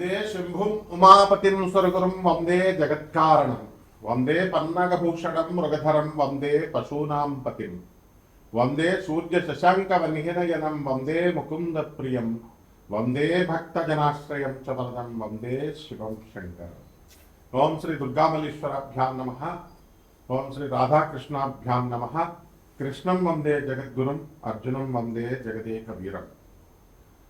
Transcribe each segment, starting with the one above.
वंदे शम्भुम् उमापतिं सुरगुरुं वंदे जगत्कारणं वंदे पन्नगभूषणं मृगधरं वंदे पशूनां पतिं वंदे सूर्यशशाङ्कवनिहिनयनं वंदे मुकुन्दप्रियं वंदे भक्तजनाश्रयं च वरदं वंदे शिवं शंकर ओम श्री दुर्गामल्लीश्वराभ्यां नमः ओम श्री राधाकृष्णाभ्यां नमः कृष्णं वंदे जगद्गुरुम् अर्जुनं वंदे जगदेकवीरम्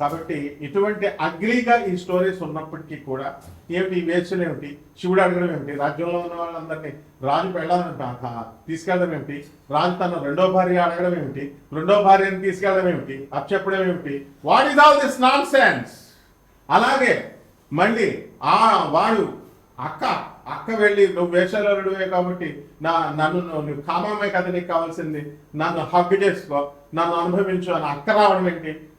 కాబట్టి ఇటువంటి అగ్లీగా ఈ స్టోరీస్ ఉన్నప్పటికీ కూడా ఏమిటి? వేసులు ఏమిటి? శివుడు అడగడం ఏమిటి? రాజ్యంలో ఉన్న వాళ్ళందరినీ రాజు పెళ్ళాలని తీసుకెళ్ళడం ఏమిటి? రాజు తన రెండో భార్య అడగడం ఏమిటి? రెండో భార్యని తీసుకెళ్ళడం ఏమిటి? అప్పచెప్పడం ఏమిటి? What is all this nonsense అలాగే మళ్ళీ ఆ వాడు అక్క అక్క వెళ్ళి నువ్వు వేషాలుడివే కాబట్టి నా నన్ను నువ్వు నువ్వు కామమే కదా నీకు కావాల్సింది నన్ను హగ్ చేసుకో నన్ను అనుభవించు అని అక్క రావడం ఏంటి?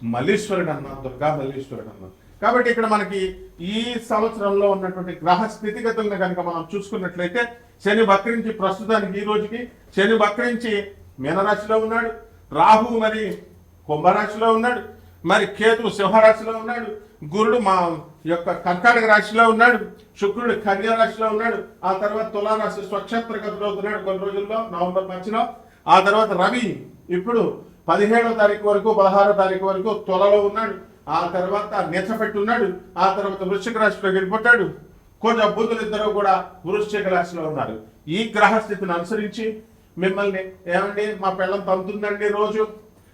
మల్లీశ్వరుడు అన్నాం దుర్గా మల్లీశ్వరుడు అన్నాం కాబట్టి ఇక్కడ మనకి ఈ సంవత్సరంలో ఉన్నటువంటి గ్రహ స్థితిగతులను కనుక మనం చూసుకున్నట్లయితే శని వక్రించి ప్రస్తుతానికి ఈ రోజుకి శని వక్రించి మీనరాశిలో ఉన్నాడు రాహు మరి కుంభరాశిలో ఉన్నాడు మరి కేతు సింహరాశిలో ఉన్నాడు గురుడు మా యొక్క కర్కాటక రాశిలో ఉన్నాడు శుక్రుడు కన్యా రాశిలో ఉన్నాడు ఆ తర్వాత తులారాశి స్వక్షేత్ర అవుతున్నాడు కొన్ని రోజుల్లో నవంబర్ మధ్యలో ఆ తర్వాత రవి ఇప్పుడు పదిహేడో తారీఖు వరకు పదహారో తారీఖు వరకు తొలలో ఉన్నాడు. ఆ తర్వాత నెచ్చపెట్టి ఉన్నాడు ఆ తర్వాత వృశ్చిక రాశిలో వెళ్ళిపోతాడు. కొంచెం బుద్ధులు ఇద్దరు కూడా వృశ్చిక రాశిలో ఉన్నారు. ఈ గ్రహ స్థితిని అనుసరించి మిమ్మల్ని ఏమండి మా పెళ్ళం పంపుతుందండి రోజు?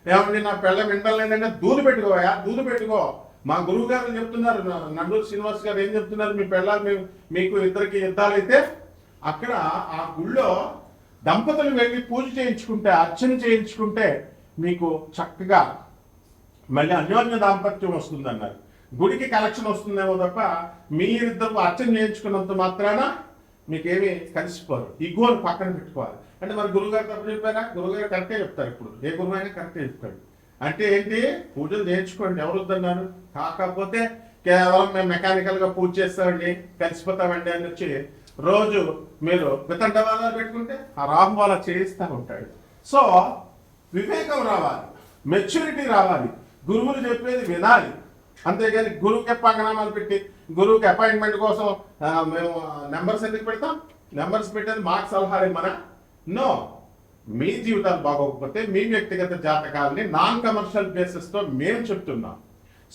ఏమండి నా పెళ్ళం వింటలేదంటే దూదు పెట్టుకోయా దూదు పెట్టుకో. మా గురువు గారు చెప్తున్నారు నండూరు శ్రీనివాస్ గారు ఏం చెప్తున్నారు మీ పిల్లలు మీకు ఇద్దరికి యుద్ధాలైతే? అక్కడ ఆ గుళ్ళో దంపతులు వెళ్ళి పూజ చేయించుకుంటే అర్చన చేయించుకుంటే మీకు చక్కగా మళ్ళీ అన్యోన్య దాంపత్యం వస్తుందన్నారు. గుడికి కలెక్షన్ వస్తుందేమో తప్ప మీరిద్దరు అర్చన చేయించుకున్నంత మాత్రాన మీకేమి కలిసిపోరు. ఈ పక్కన పెట్టుకోవాలి. అంటే మరి గురువుగారు తప్పు చెప్పారా? గురువుగారు కరెక్టే చెప్తారు ఇప్పుడు. ఏ గురువు అయినా కరెక్టే చెప్తాడు. అంటే ఏంటి? పూజలు చేయించుకోండి. ఎవరు వద్దన్నారు? కాకపోతే కేవలం మేము మెకానికల్గా పూజ చేస్తామండి కలిసిపోతామండి అని వచ్చి రోజు మీరు వితండ వాళ్ళ పెట్టుకుంటే ఆ రాహు వాళ్ళ చేయిస్తూ ఉంటాడు. సో వివేకం రావాలి మెచ్యూరిటీ రావాలి గురువులు చెప్పేది వినాలి. అంతేగాని గురువుకి పంగనామాలు పెట్టి గురువుకి అపాయింట్మెంట్ కోసం మేము నెంబర్స్ ఎందుకు పెడతాం? నెంబర్స్ పెట్టేది మాకు సలహాలు మన నో మీ జీవితాలు బాగోకపోతే మీ వ్యక్తిగత జాతకాలని నాన్ కమర్షియల్ బేసిస్తో మేము చెప్తున్నాం.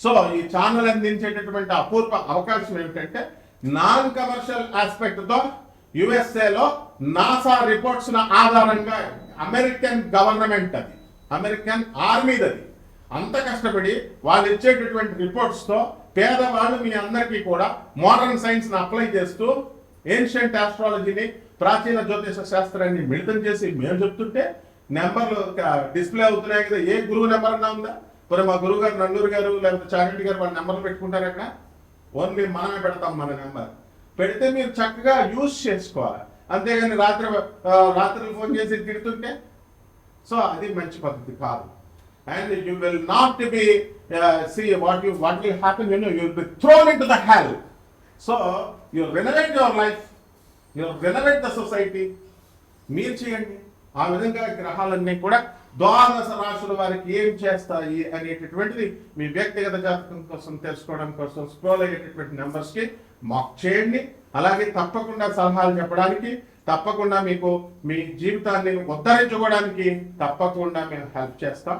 సో ఈ ఛానల్ అందించేటటువంటి అపూర్వ అవకాశం ఏమిటంటే నాన్ కమర్షియల్ ఆస్పెక్ట్తో యుఎస్ఏలో నాసా రిపోర్ట్స్ ఆధారంగా అమెరికన్ గవర్నమెంట్ అది. అమెరికన్ ఆర్మీది అది. అంత కష్టపడి వాళ్ళు ఇచ్చేటటువంటి రిపోర్ట్స్తో పేదవాళ్ళు మీ అందరికీ కూడా మోడర్న్ సైన్స్ని అప్లై చేస్తూ ఏన్షియంట్ ఆస్ట్రాలజీని ప్రాచీన జ్యోతిష శాస్త్రాన్ని మిళితం చేసి మేము చెప్తుంటే నెంబర్లు డిస్ప్లే అవుతున్నాయి కదా. ఏ గురువు నెంబర్ అన్నా ఉందా? మరి మా గురువు గారు నల్లూరు గారు లేకపోతే చారెడ్డి గారు వాళ్ళ నెంబర్లు పెట్టుకుంటారు అక్కడ? ఓన్లీ మనమే పెడతాం మన నెంబర్. పెడితే మీరు చక్కగా యూజ్ చేసుకోవాలి. అంతేగాని రాత్రి రాత్రి ఫోన్ చేసి తిడుతుంటే? సో అది మంచి పద్ధతి కాదు. And you will not be see what you what will happen you know you be thrown into the hell. So you renovate your life you renovate the society మీరు చేయండి. ఆ విధంగా గ్రహాలన్నీ కూడా ద్వాదశ రాశుల వారికి ఏం చేస్తాయి అనేటటువంటిది మీ వ్యక్తిగత జాతకం కోసం తెలుసుకోవడం కోసం స్క్రోల్ అయ్యేటటువంటి నెంబర్స్కి మాక్ చేయండి. అలాగే తప్పకుండా సలహాలు చెప్పడానికి తప్పకుండా మీకు మీ జీవితాన్ని ఉద్ధరించుకోవడానికి తప్పకుండా మేము హెల్ప్ చేస్తాం.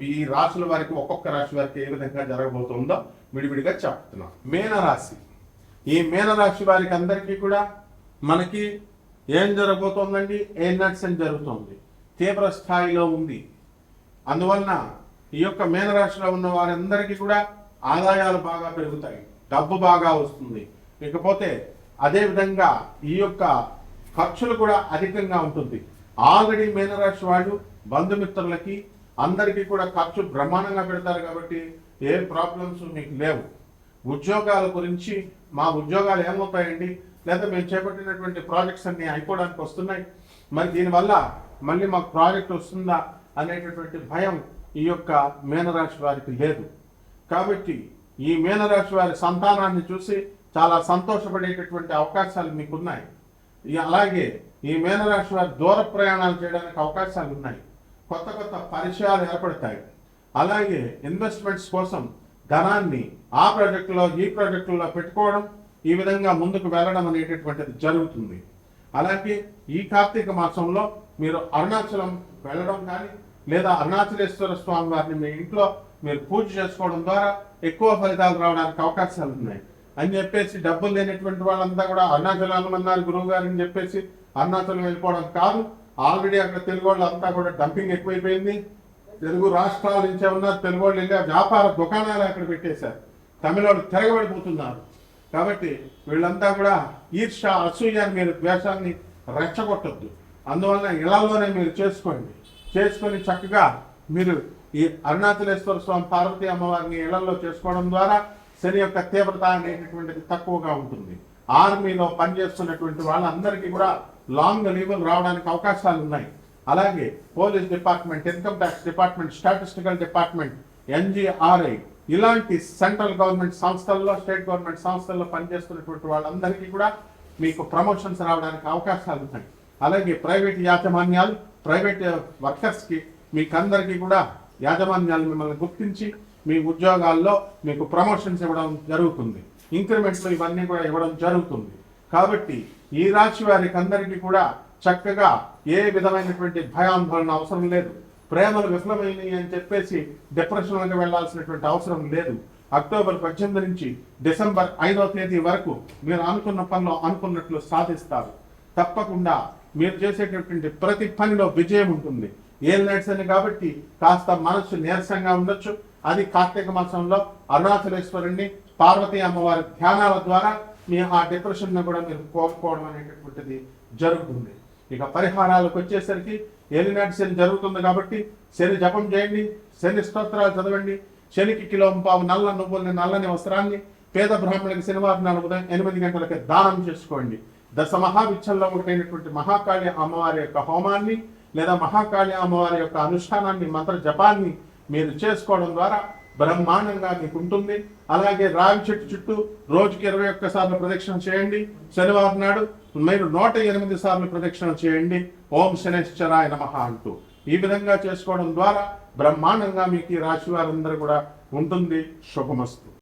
ఈ రాశుల వారికి ఒక్కొక్క రాశి వారికి ఏ విధంగా జరగబోతుందో విడివిడిగా చెప్తున్నాం. మీనరాశి. ఈ మీనరాశి వారికి అందరికీ కూడా మనకి ఏం జరగబోతోందండి? ఏ నడిసం జరుగుతోంది? తీవ్ర స్థాయిలో ఉంది. అందువలన ఈ యొక్క మీనరాశిలో ఉన్న వారందరికీ కూడా ఆదాయాలు బాగా పెరుగుతాయి. డబ్బు బాగా వస్తుంది. ఇకపోతే అదేవిధంగా ఈ యొక్క ఖర్చులు కూడా అధికంగా ఉంటుంది. ఆల్రెడీ మీనరాశి వాళ్ళు బంధుమిత్రులకి అందరికీ కూడా ఖర్చు బ్రహ్మాండంగా పెడతారు కాబట్టి ఏ ప్రాబ్లమ్స్ మీకు లేవు. ఉద్యోగాల గురించి మా ఉద్యోగాలు ఏమవుతాయండి? లేదా మేము చేపట్టినటువంటి ప్రాజెక్ట్స్ అన్ని అయిపోవడానికి వస్తున్నాయి. మరి దీనివల్ల మళ్ళీ మాకు ప్రాజెక్ట్ వస్తుందా అనేటటువంటి భయం ఈ యొక్క మీనరాశి వారికి లేదు. కాబట్టి ఈ మీనరాశి వారి సంతానాన్ని చూసి చాలా సంతోషపడేటటువంటి అవకాశాలు మీకున్నాయి. ఉన్నాయి అలాగే ఈ మీనరాశి వారి దూర ప్రయాణాలు చేయడానికి అవకాశాలు ఉన్నాయి. కొత్త కొత్త పరిచయాలు ఏర్పడతాయి. అలాగే ఇన్వెస్ట్మెంట్స్ కోసం ధనాన్ని ఆ ప్రాజెక్టులో ఈ ప్రాజెక్టులో పెట్టుకోవడం ఈ విధంగా ముందుకు వెళ్ళడం అనేటటువంటిది జరుగుతుంది. అలాగే ఈ కార్తీక మాసంలో మీరు అరుణాచలం వెళ్ళడం కానీ లేదా అరుణాచలేశ్వర స్వామి వారిని మీ ఇంట్లో మీరు పూజ చేసుకోవడం ద్వారా ఎక్కువ ఫలితాలు రావడానికి అవకాశాలు ఉన్నాయి. అని చెప్పేసి డబ్బులు లేనటువంటి వాళ్ళంతా కూడా అరుణాచలం అన్నారు గురువు గారు అని చెప్పేసి అరుణాచలం వెళ్ళిపోవడం కాదు. ఆల్రెడీ అక్కడ తెలుగు వాళ్ళు అంతా కూడా డంపింగ్ ఎక్కువైపోయింది. తెలుగు రాష్ట్రాల నుంచే ఉన్న తెలుగు వాళ్ళు వెళ్ళి వ్యాపార దుకాణాలు అక్కడ పెట్టేశారు. తమిళ వాళ్ళు తిరగబడిపోతున్నారు. కాబట్టి వీళ్ళంతా కూడా ఈర్ష అసూయ మీరు ద్వేషాన్ని రెచ్చగొట్టద్దు. అందువలన ఇళ్ళలోనే మీరు చేసుకోండి. చేసుకొని చక్కగా మీరు ఈ అరుణాచలేశ్వర స్వామి పార్వతీ అమ్మవారిని ఇళ్ళలో చేసుకోవడం ద్వారా శని యొక్క తీవ్రత అనేటటువంటిది తక్కువగా ఉంటుంది. ఆర్మీలో పనిచేస్తున్నటువంటి వాళ్ళందరికీ కూడా లాంగ్ లీవులు రావడానికి అవకాశాలు ఉన్నాయి. అలాగే police department income tax department statistical department NGRI ఇలాంటి సెంట్రల్ గవర్నమెంట్ సంస్థల్లో స్టేట్ గవర్నమెంట్ సంస్థల్లో పనిచేస్తున్నటువంటి వాళ్ళందరికీ కూడా మీకు ప్రమోషన్స్ రావడానికి అవకాశాలు ఉన్నాయి అలాగే ప్రైవేట్ యాజమాన్యాలు ప్రైవేట్ వర్కర్స్కి మీకు అందరికీ కూడా యాజమాన్యాలు మిమ్మల్ని గుర్తించి మీ ఉద్యోగాల్లో మీకు ప్రమోషన్స్ ఇవ్వడం జరుగుతుంది. ఇంక్రిమెంట్లు ఇవన్నీ కూడా ఇవ్వడం జరుగుతుంది. కాబట్టి ఈ రాశి వారికి అందరికీ కూడా చక్కగా ఏ విధమైనటువంటి భయాందోళన అవసరం లేదు. ప్రేమలు విఫలమైనవి అని చెప్పేసి డిప్రెషన్లకు వెళ్ళాల్సినటువంటి అవసరం లేదు. అక్టోబర్ పద్దెనిమిది నుంచి డిసెంబర్ ఐదవ తేదీ వరకు మీరు అనుకున్న పనిలో అనుకున్నట్లు సాధిస్తారు. తప్పకుండా మీరు చేసేటటువంటి ప్రతి పనిలో విజయం ఉంటుంది. ఏం నడిచింది కాబట్టి కాస్త మనసు నీరసంగా ఉండొచ్చు. అది కార్తీక మాసంలో అరుణాచలేశ్వరుణ్ణి పార్వతీ అమ్మవారి ధ్యానాల ద్వారా మీ ఆ డిప్రెషన్ కూడా మీరు కోల్పోవడం అనేటటువంటిది జరుగుతుంది. ఇక పరిహారాలకు వచ్చేసరికి ఏలినాటి శని జరుగుతుంది కాబట్టి శని జపం చేయండి శని స్తోత్రాలు చదవండి శనికి కిలో పావు నల్ల నువ్వుల్ని నల్లని వస్త్రాన్ని పేద బ్రాహ్మణులకి శనివారం నాలుగు ఉదయం ఎనిమిది గంటలకి దానం చేసుకోండి. దశ మహావిచ్చల్లో ఒకటైనటువంటి మహాకాళి అమ్మవారి యొక్క హోమాన్ని లేదా మహాకాళి అమ్మవారి యొక్క అనుష్ఠానాన్ని మంత్ర జపాన్ని మీరు చేసుకోవడం ద్వారా బ్రహ్మాండంగా మీకు ఉంటుంది అలాగే రావి చెట్టు చుట్టూ రోజుకి ఇరవై ఒక్క సార్లు ప్రదక్షిణ చేయండి. శనివారం నాడు మీరు నూట ఎనిమిది సార్లు ప్రదక్షిణ చేయండి. ఓం శనేశ్వరాయ నమ అంటూ. ఈ విధంగా చేసుకోవడం ద్వారా బ్రహ్మాండంగా మీకు ఈ రాశి వారందరూ కూడా ఉంటుంది. శుభమస్తు.